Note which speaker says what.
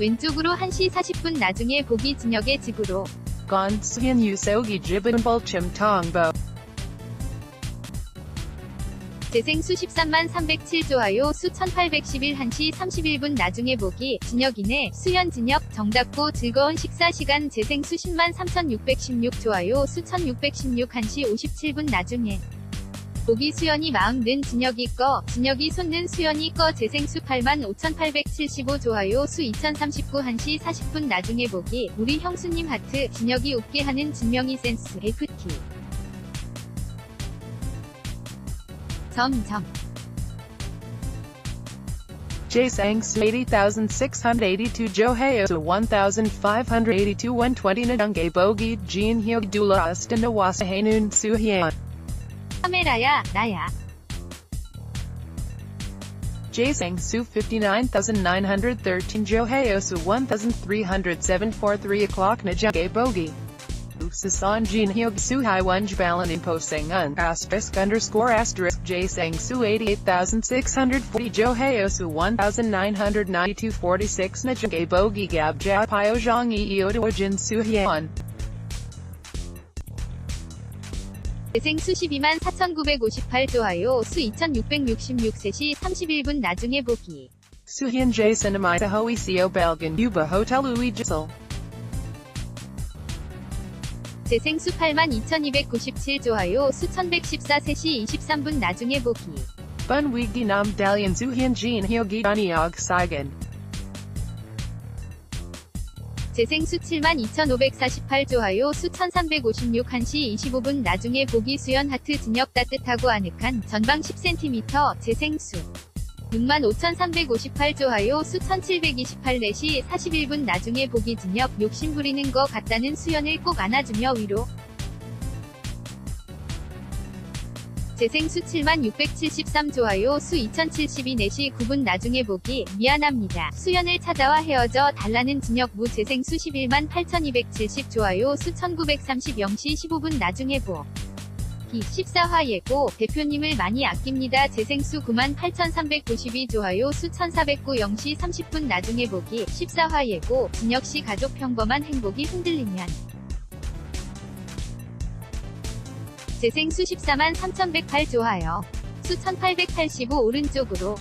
Speaker 1: 왼쪽으로 1시 40분 나중에 보기 진혁의 집으로
Speaker 2: Gon Sien Yusogi Jibin Bulchim Tongbo.
Speaker 1: 재생 수 13만 307 좋아요 수 1811 1시 31분 나중에 보기 진혁이네 수현 진혁 정답고 즐거운 식사 시간 재생 수 10만 3616 좋아요 수 1616 1시 57분 나중에 보기 수연이 마음 는 진혁이 꺼 진혁이 손는 수연이 꺼 재생수 8만 5875 좋아요 수 2039 1시 40분 나중에 보기 우리 형수님 하트 진혁이 웃게 하는 진명이 센스 FT 점점
Speaker 2: Jasang Su 80,682 Joheo Su 1,582 120 Nadunge Bogi Jean Hyog Dula Austin Awasa Hanun Su Hyun.
Speaker 1: 카메라야 나야
Speaker 2: Jasang Su 59,913 Joheo Su 1,307 4 3 o'clock Najunge Bogi. Sasan Jean Hyog Su Hai Wunj Balan Impo Un asterisk underscore asterisk Jasang Su 88,640 Joheo Su 1,992 46 Najunge Bogi Gab Ja Pio Zhang Eo Jin Su Hyun.
Speaker 1: 재생수 12만 4958 좋아요 수 2666 3시 31분 나중에 보기
Speaker 2: Suhyun J Cinemita Hoi Seo Belgan Yuba Hotel Ui Jissel.
Speaker 1: 재생수 8만 2297 좋아요 수 1114 3시 23분 나중에 보기
Speaker 2: Bun Wigi Nam Dalian Suhyun Jean Hyogi Daniog Saigan.
Speaker 1: 재생수 7만 2548 좋아요 수 1356 1시 25분 나중에 보기 수연 하트 진혁 따뜻하고 아늑한 전방 10cm 재생수. 6만 5358 좋아요 수 1728 4시 41분 나중에 보기 진혁 욕심 부리는 거 같다는 수연을 꼭 안아주며 위로 재생 수 7만 673 좋아요. 수 2072 4시 9분 나중에 보기 미안합니다. 수연을 찾아와 헤어져 달라는 진혁 무 재생 수 11만 8270 좋아요. 수 1930 0시 15분 나중에 보. 기 14화 예고 대표님을 많이 아낍니다. 재생수 9만 8392 좋아요. 수 1409 0시 30분 나중에 보기 14화 예고 진혁씨 가족 평범한 행복이 흔들리면 재생 수 14만 3108 좋아요. 수 1885 오른쪽으로